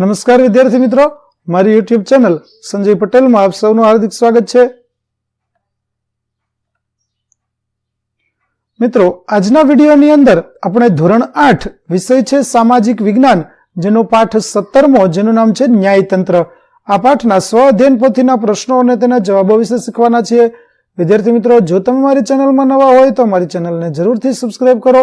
નમસ્કાર વિદ્યાર્થી મિત્રો. મારી યુટ્યુબ ચેનલ સંજય પટેલમાં આપ સૌનું હાર્દિક સ્વાગત છે. મિત્રો, આજના વિડીયોની અંદર આપણે ધોરણ આઠ વિષય છે સામાજિક વિજ્ઞાન, જેનો પાઠ સત્તરમો, જેનું નામ છે ન્યાયતંત્ર. આ પાઠના સ્વ અધ્યયન પોથીના પ્રશ્નો અને તેના જવાબો વિશે શીખવાના છીએ. વિદ્યાર્થી મિત્રો, જો તમે મારી ચેનલમાં નવા હોય તો મારી ચેનલને જરૂરથી સબસ્ક્રાઇબ કરો.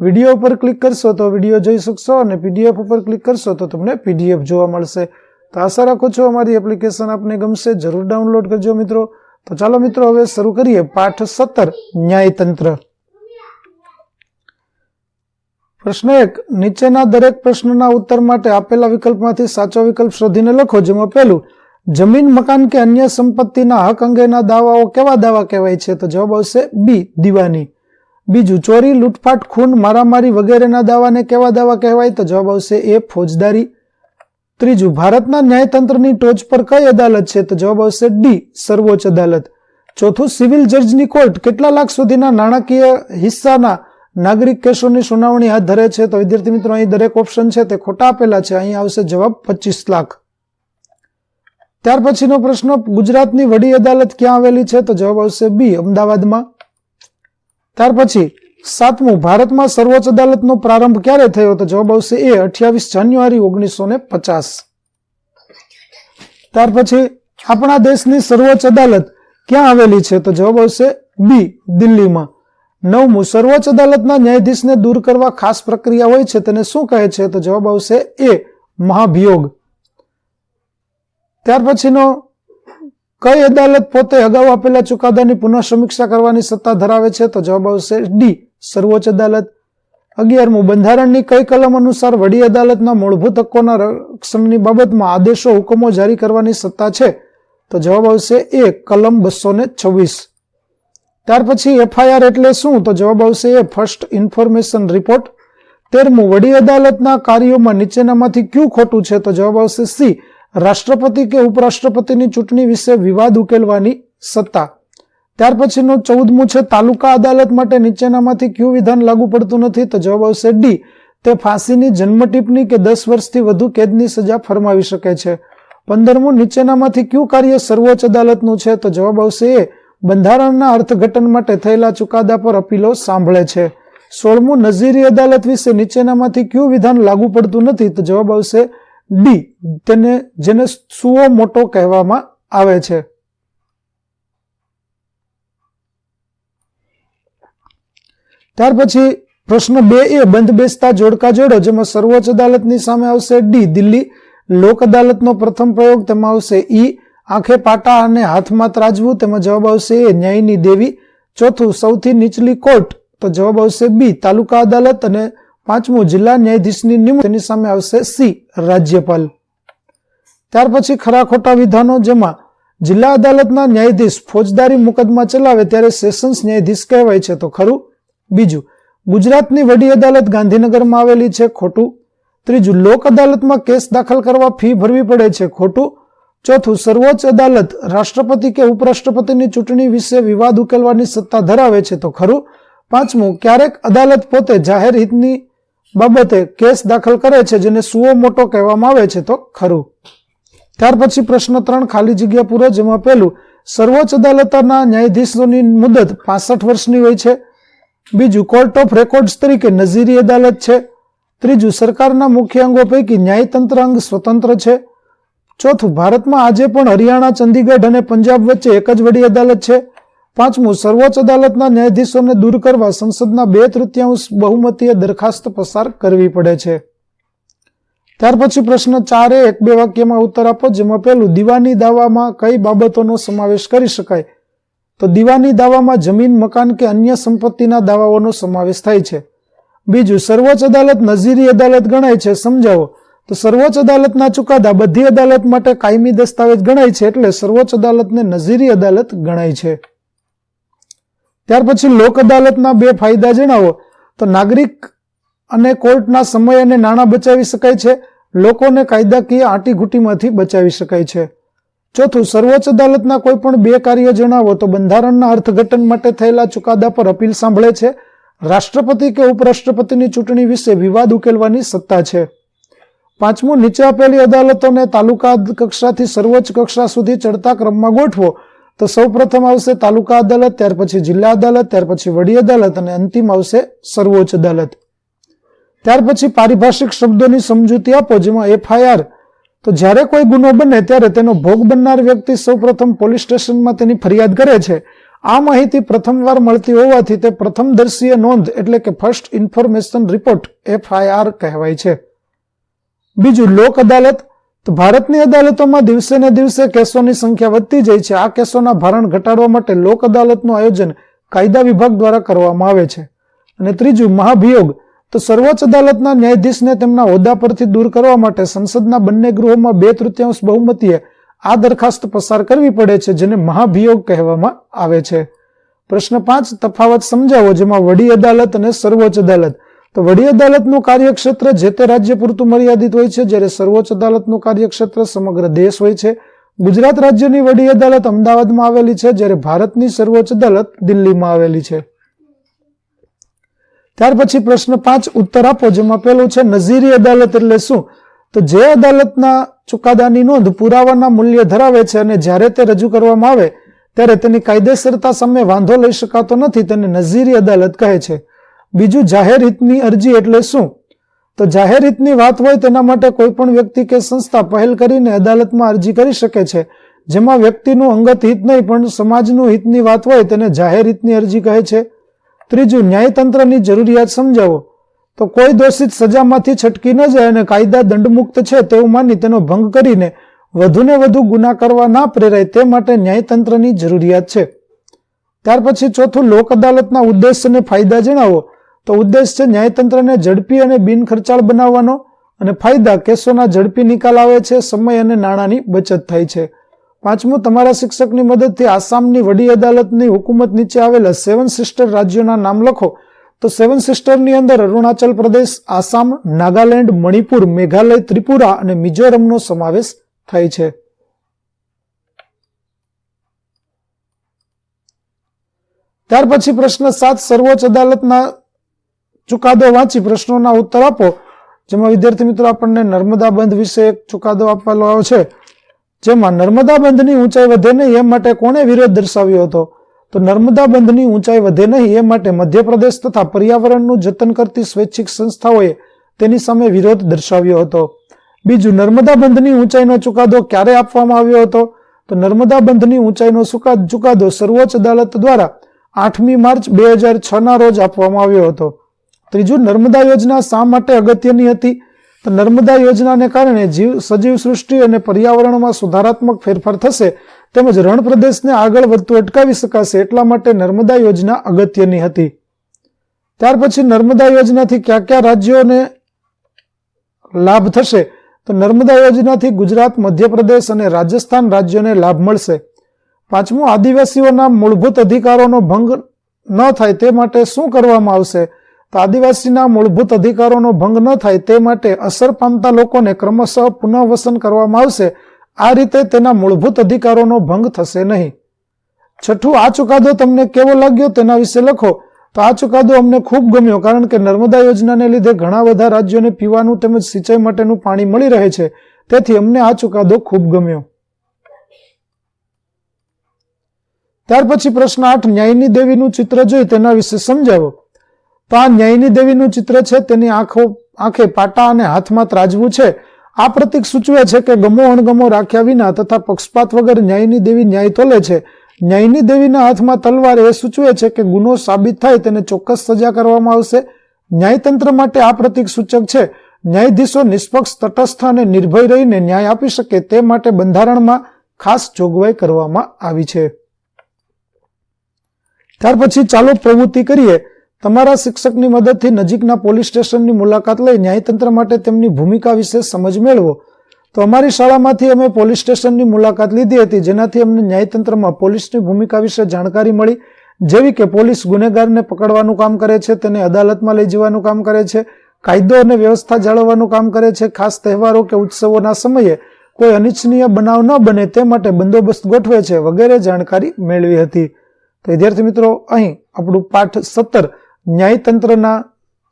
વીડિયો ઉપર ક્લિક કરશો તો વીડિયો જોઈ શકશો અને પીડીએફ ઉપર ક્લિક કરશો તો તમને પીડીએફ જોવા મળશે. તો આશા રાખું છું અમારી એપ્લિકેશન આપને ગમશે, જરૂર ડાઉનલોડ કરજો મિત્રો. તો ચાલો મિત્રો, હવે શરૂ કરીએ પાઠ સત્તર, ન્યાયતંત્ર. પ્રશ્ન એક, નીચેના દરેક પ્રશ્નના ઉત્તર માટે આપેલા વિકલ્પમાંથી સાચો વિકલ્પ શોધીને લખો, જેમાં પહેલું, જમીન, મકાન કે અન્ય સંપત્તિના હક અંગેના દાવાઓ કેવા દાવા કહેવાય છે? તો જવાબ આવશે બી, દીવાની. બીજું, ચોરી, લૂંટફાટ, ખૂન, મારામારી વગેરેના દાવાને કેવા દાવા કહેવાય? તો જવાબ આવશે એ, ફોજદારી. ત્રીજું, ભારતના ન્યાયતંત્રની ટોચ પર કઈ અદાલત છે? તો જવાબ આવશે ડી, સર્વોચ્ચ અદાલત. ચોથું, સિવિલ જજની કોર્ટ કેટલા લાખ સુધીના નાણાકીય હિસ્સાના નાગરિક કેસોની સુનાવણી હાથ ધરે છે? તો વિદ્યાર્થી મિત્રો, અહીં દરેક ઓપ્શન છે તે ખોટા આપેલા છે. અહીં આવશે જવાબ પચીસ લાખ. ત્યાર પછીનો પ્રશ્ન, ગુજરાતની વડી અદાલત ક્યાં આવેલી છે? તો જવાબ આવશે બી, અમદાવાદમાં. ત્યાર પછી સાતમું, ભારતમાં સર્વોચ્ચ અદાલતનો પ્રારંભ ક્યારે થયો તો જવાબ આવશે એ અઠ્યાવીસ જાન્યુઆરી ઓગણીસો ને પચાસ. ત્યાર પછી આપણા દેશની સર્વોચ્ચ અદાલત ક્યાં આવેલી છે? તો જવાબ આવશે બી, દિલ્હીમાં. નવમું, સર્વોચ્ચ અદાલતના ન્યાયાધીશને દૂર કરવા ખાસ પ્રક્રિયા હોય છે, તેને શું કહે છે? તો જવાબ આવશે એ, મહાભિયોગ. ત્યાર પછીનો કઈ અદાલત પોતે અગાઉ આપેલા ચુકાદાની પુનઃ સમીક્ષા કરવાની સત્તા ધરાવે છે? તો જવાબ આવશે ડી, સર્વોચ્ચ અદાલત. અગિયારમું, બંધારણની કઈ કલમ અનુસાર વડી અદાલતના મૂળભૂત હકોના રક્ષણની બાબતમાં આદેશો, હુકમો જારી કરવાની સત્તા છે? તો જવાબ આવશે એ, કલમ બસો ને છવ્વીસ. ત્યાર પછી એફઆઈઆર એટલે શું? તો જવાબ આવશે એ, ફર્સ્ટ ઇન્ફોર્મેશન રિપોર્ટ. તેરમું, વડી અદાલતના કાર્યોમાં નીચેનામાંથી ક્યુ ખોટું છે? તો જવાબ આવશે સી રાષ્ટ્રપતિ કે ઉપરાષ્ટ્રપતિની ચૂંટણી વિશે વિવાદ ઉકેલવાની સત્તા. ત્યાર પછીનો ચૌદમું છે, તાલુકા અદાલત માટે નીચેનામાંથી ક્યુ વિધાન લાગુ પડતું નથી? તો જવાબ આવશે ડી. તે ફાંસીની જન્મટીપની કે દસ વર્ષથી વધુ કેદની સજા ફરમાવી શકે છે. પંદરમું, નીચેનામાંથી ક્યુ કાર્ય સર્વોચ્ચ અદાલતનું છે? તો જવાબ આવશે એ. બંધારણના અર્થઘટન માટે થયેલા ચુકાદા પર અપીલો સાંભળે છે. સોળમું, નઝીરી અદાલત વિશે નીચેનામાંથી ક્યુ વિધાન લાગુ પડતું નથી? તો જવાબ આવશે ડી તેને, જેને સુઓ મોટો કહેવામાં આવે છે. ત્યાર પછી પ્રશ્ન બે એ, બંધ બેસતા જોડકા જોડો, જેમાં સર્વોચ્ચ અદાલતની સામે આવશે ડી દિલ્હી લોક અદાલતનો પ્રથમ પ્રયોગ, તેમાં આવશે ઈ આંખે પાટા અને હાથમાં ત્રાજવું, તેમાં જવાબ આવશે એ ન્યાયની દેવી. ચોથું, સૌથી નીચલી કોર્ટ, તો જવાબ આવશે બી તાલુકા અદાલત અને પાંચમું, જિલ્લા ન્યાયાધીશની નિમણૂક તેની સામે આવશે સી, રાજ્યપાલ. ત્યાર પછી ખરા ખોટા વિધાનો જેમાં જિલ્લા અદાલતના ન્યાયાધીશ ફોજદારી મુકદમા ચલાવે ત્યારે સેશન્સ ન્યાયાધીશ કહેવાય છે. તો ખરું? બીજું, ગુજરાતની વડી અદાલત ગાંધીનગરમાં આવેલી છે ખોટું. ત્રીજું, લોક અદાલતમાં કેસ દાખલ કરવા ફી ભરવી પડે છે ખોટું. ચોથું, સર્વોચ્ચ અદાલત રાષ્ટ્રપતિ કે ઉપરાષ્ટ્રપતિની ચૂંટણી વિશે વિવાદ ઉકેલવાની સત્તા ધરાવે છે. તો ખરું? પાંચમું, ક્યારેક અદાલત પોતે જાહેર હિતની બાબતે કેસ દાખલ કરે છે જેને સુઓ મોટો કહેવામાં આવે છે તો ખરું. ત્યાર પછી પ્રશ્ન ત્રણ ખાલી જગ્યા પૂરો જેમાં પહેલું, સર્વોચ્ચ અદાલતના ન્યાયાધીશોની મુદત પાસઠ વર્ષની હોય છે. બીજું, કોર્ટ ઓફ રેકોર્ડ્સ તરીકે નજીરી અદાલત છે. ત્રીજું, સરકારના મુખ્ય અંગો પૈકી ન્યાયતંત્ર અંગ સ્વતંત્ર છે. ચોથું, ભારતમાં આજે પણ હરિયાણા, ચંદીગઢ અને પંજાબ વચ્ચે એક જ વડી અદાલત છે. પાંચમું, સર્વોચ્ચ અદાલતના ન્યાયાધીશોને દૂર કરવા સંસદના બે તૃતીયાંશ બહુમતીય દરખાસ્ત પસાર કરવી પડે છે. ત્યાર પછી પ્રશ્ન ચારે, એક બે વાક્યમાં ઉત્તર આપો, જેમાં પહેલું, દિવાની દાવામાં કઈ બાબતોનો સમાવેશ કરી શકાય? તો દીવાની દાવામાં જમીન, મકાન કે અન્ય સંપત્તિના દાવાઓનો સમાવેશ થાય છે. બીજું, સર્વોચ્ચ અદાલત નજીરી અદાલત ગણાય છે, સમજાવો. તો સર્વોચ્ચ અદાલતના ચુકાદા બધી અદાલત માટે કાયમી દસ્તાવેજ ગણાય છે, એટલે સર્વોચ્ચ અદાલતને નજીરી અદાલત ગણાય છે. ત્યાર પછી લોક અદાલતના બે ફાયદા જણાવો. તો નાગરિક અને કોર્ટના સમય અને નાણાં બચાવી શકાય છે. લોકોને કાયદાકીય આંટીઘૂંટીમાંથી બચાવી શકાય છે. ચોથું, સર્વોચ્ચ અદાલતના કોઈ પણ બે કાર્ય જણાવો તો બંધારણના અર્થઘટન માટે થયેલા ચુકાદા પર અપીલ સાંભળે છે. રાષ્ટ્રપતિ કે ઉપરાષ્ટ્રપતિની ચૂંટણી વિશે વિવાદ ઉકેલવાની સત્તા છે. પાંચમું, નીચે આપેલી અદાલતોને તાલુકા કક્ષાથી સર્વોચ્ચ કક્ષા સુધી ચડતા ક્રમમાં ગોઠવો. તો સૌ પ્રથમ આવશે તાલુકા અદાલત, ત્યાર પછી જિલ્લા અદાલત, ત્યાર પછી વડી અદાલત અને અંતિમ આવશે સર્વોચ્ચ અદાલત. ત્યાર પછી પારિભાષિક શબ્દોની સમજૂતી આપો, જેમાં એફઆઈઆર. તો જ્યારે કોઈ ગુનો બને, ત્યારે તેનો ભોગ બનનાર વ્યક્તિ સૌપ્રથમ પોલીસ સ્ટેશનમાં તેની ફરિયાદ કરે છે. આ માહિતી પ્રથમવાર મળતી હોવાથી તે પ્રથમદર્શીય નોંધ, એટલે કે ફર્સ્ટ ઇન્ફોર્મેશન રિપોર્ટ એફઆઈઆર કહેવાય છે. બીજું, લોક અદાલત. તો ભારતની અદાલતોમાં દિવસે ને દિવસે કેસોની સંખ્યા વધતી જાય છે. આ કેસોના ભારણ ઘટાડવા માટે લોક અદાલતનું આયોજન કાયદા વિભાગ દ્વારા કરવામાં આવે છે. અને ત્રીજું, મહાભિયોગ. તો સર્વોચ્ચ અદાલતના ન્યાયાધીશને તેમના હોદ્દા પરથી દૂર કરવા માટે સંસદના બંને ગૃહોમાં બે તૃતીયાંશ બહુમતીએ આ દરખાસ્ત પસાર કરવી પડે છે, જેને મહાભિયોગ કહેવામાં આવે છે. પ્રશ્ન પાંચ, તફાવત સમજાવો, જેમાં વડી અદાલત અને સર્વોચ્ચ અદાલત. તો વડી અદાલતનું કાર્યક્ષેત્ર જે તે રાજ્ય પૂરતું મર્યાદિત હોય છે, જ્યારે સર્વોચ્ચ અદાલતનું કાર્યક્ષેત્ર સમગ્ર દેશ હોય છે. ગુજરાત રાજ્યની વડી અદાલત અમદાવાદમાં આવેલી છે, જ્યારે ભારતની સર્વોચ્ચ અદાલત દિલ્હીમાં આવેલી છે. ત્યાર પછી પ્રશ્ન પાંચ ઉત્તર આપો, જેમાં પેલું છે નજીરી અદાલત એટલે શું? તો જે અદાલતના ચુકાદાની નોંધ પુરાવાના મૂલ્ય ધરાવે છે અને જ્યારે તે રજૂ કરવામાં આવે, ત્યારે તેની કાયદેસરતા સામે વાંધો લઈ શકાતો નથી, તેને નજીરી અદાલત કહે છે. બીજું જાહેર હિતની અરજી એટલે શું? તો જાહેર હિતની વાત હોય તેના માટે કોઈ પણ વ્યક્તિ કે સંસ્થા પહેલ કરીને અદાલતમાં અરજી કરી શકે છે. જેમાં વ્યક્તિનું અંગત હિત નહીં, પણ સમાજનું હિતની વાત હોય તેને જાહેર હિતની અરજી કહે છે. ત્રીજું, ન્યાયતંત્રની જરૂરિયાત સમજાવો. તો કોઈ દોષિત સજામાંથી છટકી ન જાય અને કાયદા દંડમુક્ત છે તેવું માની તેનો ભંગ કરીને વધુને વધુ ગુના કરવા ના પ્રેરાય તે માટે ન્યાયતંત્રની જરૂરિયાત છે. ત્યાર પછી ચોથું, લોક અદાલતના ઉદ્દેશ ફાયદા જણાવો. તો ઉદ્દેશ છે ન્યાયતંત્રને ઝડપી અને બિનખર્ચાળ બનાવવાનો અને ફાયદા કેસોના ઝડપી નિકાલ આવે છે, સમય અને નાણાંની બચત થાય છે. પાંચમું, તમારા શિક્ષકની મદદથી આસામની વડી અદાલતની હુકુમત નીચે આવેલા સેવન સિસ્ટર રાજ્યોના નામ લખો. તો સેવન સિસ્ટરની અંદર અરુણાચલ પ્રદેશ, આસામ, નાગાલેન્ડ, મણિપુર, મેઘાલય, ત્રિપુરા અને મિઝોરમનો સમાવેશ થાય છે. ત્યાર પછી પ્રશ્ન સાત, સર્વોચ્ચ અદાલતના ચુકાદો વાંચી પ્રશ્નોના ઉત્તર આપો. જેમાં વિદ્યાર્થી મિત્રો આપણને નર્મદા બંધ વિશે એક ચુકાદો આપવાનો આવ્યો છે. જેમાં નર્મદા બંધની ઊંચાઈ વધે નહીં એ માટે કોણે વિરોધ દર્શાવ્યો હતો? તો નર્મદા બંધની ઊંચાઈ વધે નહીં એ માટે મધ્યપ્રદેશ તથા પર્યાવરણનું જતન કરતી સ્વૈચ્છિક સંસ્થાઓએ તેની સામે વિરોધ દર્શાવ્યો હતો. બીજું, નર્મદા બંધની ઊંચાઈનો ચુકાદો ક્યારે આપવામાં આવ્યો હતો? તો નર્મદા બંધની ઊંચાઈનો ચુકાદો સર્વોચ્ચ અદાલત દ્વારા આઠમી માર્ચ બે હજાર છના રોજ આપવામાં આવ્યો હતો. ત્રીજું, નર્મદા યોજના શા માટે અગત્યની હતી? તો નર્મદા યોજનાને કારણે જીવ, સજીવ સૃષ્ટિ અને પર્યાવરણમાં સુધારાત્મક ફેરફાર થશે તેમજ રણ પ્રદેશને આગળ વધતું અટકાવી શકાશે એટલા માટે નર્મદા યોજના અગત્યની હતી. ત્યાર પછી નર્મદા યોજનાથી કયા કયા રાજ્યોને લાભ થશે? તો નર્મદા યોજનાથી ગુજરાત, મધ્યપ્રદેશ અને રાજસ્થાન રાજ્યોને લાભ મળશે. પાંચમું, આદિવાસીઓના મૂળભૂત અધિકારોનો ભંગ ન થાય તે માટે શું કરવામાં આવશે? તો આદિવાસીના મૂળભૂત અધિકારોનો ભંગ ન થાય તે માટે અસર પામતા લોકોને ક્રમશઃ પુનઃવસન કરવામાં આવશે. આ રીતે તેના મૂળભૂત અધિકારોનો ભંગ થશે નહીં. છઠ્ઠું, આ ચુકાદો તમને કેવો લાગ્યો તેના વિશે લખો. તો આ ચુકાદો અમને ખૂબ ગમ્યો કારણ કે નર્મદા યોજનાને લીધે ઘણા બધા રાજ્યોને પીવાનું તેમજ સિંચાઈ માટેનું પાણી મળી રહે છે. તેથી અમને આ ચુકાદો ખૂબ ગમ્યો. ત્યાર પછી પ્રશ્ન આઠ, ન્યાયની દેવીનું ચિત્ર જોઈ તેના વિશે સમજાવો. તો આ ન્યાયની દેવીનું ચિત્ર છે, તેની આંખો આંખે પાટા અને હાથમાં ત્રાજવું છે. આ પ્રતીક સૂચવે છે કે ગમો અણગમો રાખ્યા વિના તથા પક્ષપાત વગર ન્યાયની દેવી ન્યાય તોલે છે. ન્યાયની દેવીના હાથમાં તલવાર એ સૂચવે છે કે ગુનો સાબિત થાય તેને ચોક્કસ સજા કરવામાં આવશે. ન્યાયતંત્ર માટે આ પ્રતીક સૂચક છે. ન્યાયાધીશો નિષ્પક્ષ, તટસ્થ અને નિર્ભય રહીને ન્યાય આપી શકે તે માટે બંધારણમાં ખાસ જોગવાઈ કરવામાં આવી છે. ત્યાર પછી ચાલો પ્રવૃત્તિ કરીએ. તમારા શિક્ષકની મદદથી નજીકના પોલીસ સ્ટેશનની મુલાકાત લઈ ન્યાયતંત્ર માટે તેમની ભૂમિકા વિશે સમજ મેળવો. તો અમારી શાળામાંથી અમે પોલીસ સ્ટેશનની મુલાકાત લીધી હતી, જેનાથી અમને ન્યાયતંત્રમાં પોલીસની ભૂમિકા વિશે જાણકારી મળી, જેવી કે પોલીસ ગુનેગારને પકડવાનું કામ કરે છે, તેને અદાલતમાં લઈ જવાનું કામ કરે છે, કાયદો અને વ્યવસ્થા જાળવવાનું કામ કરે છે, ખાસ તહેવારો કે ઉત્સવોના સમયે કોઈ અનિચ્છનીય બનાવ ન બને તે માટે બંદોબસ્ત ગોઠવે છે, વગેરે જાણકારી મેળવી હતી. તો વિદ્યાર્થી મિત્રો, અહીં આપણું પાઠ સત્તર ન્યાયતંત્રના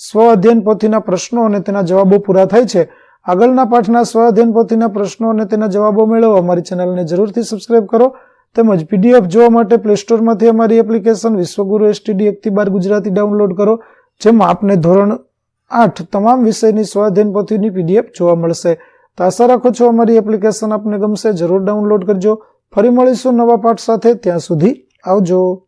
સ્વ અધ્યયન પોથીના પ્રશ્નો અને તેના જવાબો પૂરા થાય છે. આગળના પાઠના સ્વ અધ્યયન પોથીના પ્રશ્નો અને તેના જવાબો મેળવવા અમારી ચેનલને જરૂરથી સબસ્ક્રાઇબ કરો તેમજ પીડીએફ જોવા માટે પ્લે સ્ટોરમાંથી અમારી એપ્લિકેશન વિશ્વગુરુ એસટીડી એકથી બાર ગુજરાતી ડાઉનલોડ કરો, જેમાં આપને ધોરણ આઠ તમામ વિષયની સ્વાધ્યાયન પોથીની પીડીએફ જોવા મળશે. તો આશા રાખો છો અમારી એપ્લિકેશન આપને ગમશે. જરૂર ડાઉનલોડ કરજો. ફરી મળીશું નવા પાઠ સાથે. ત્યાં સુધી આવજો.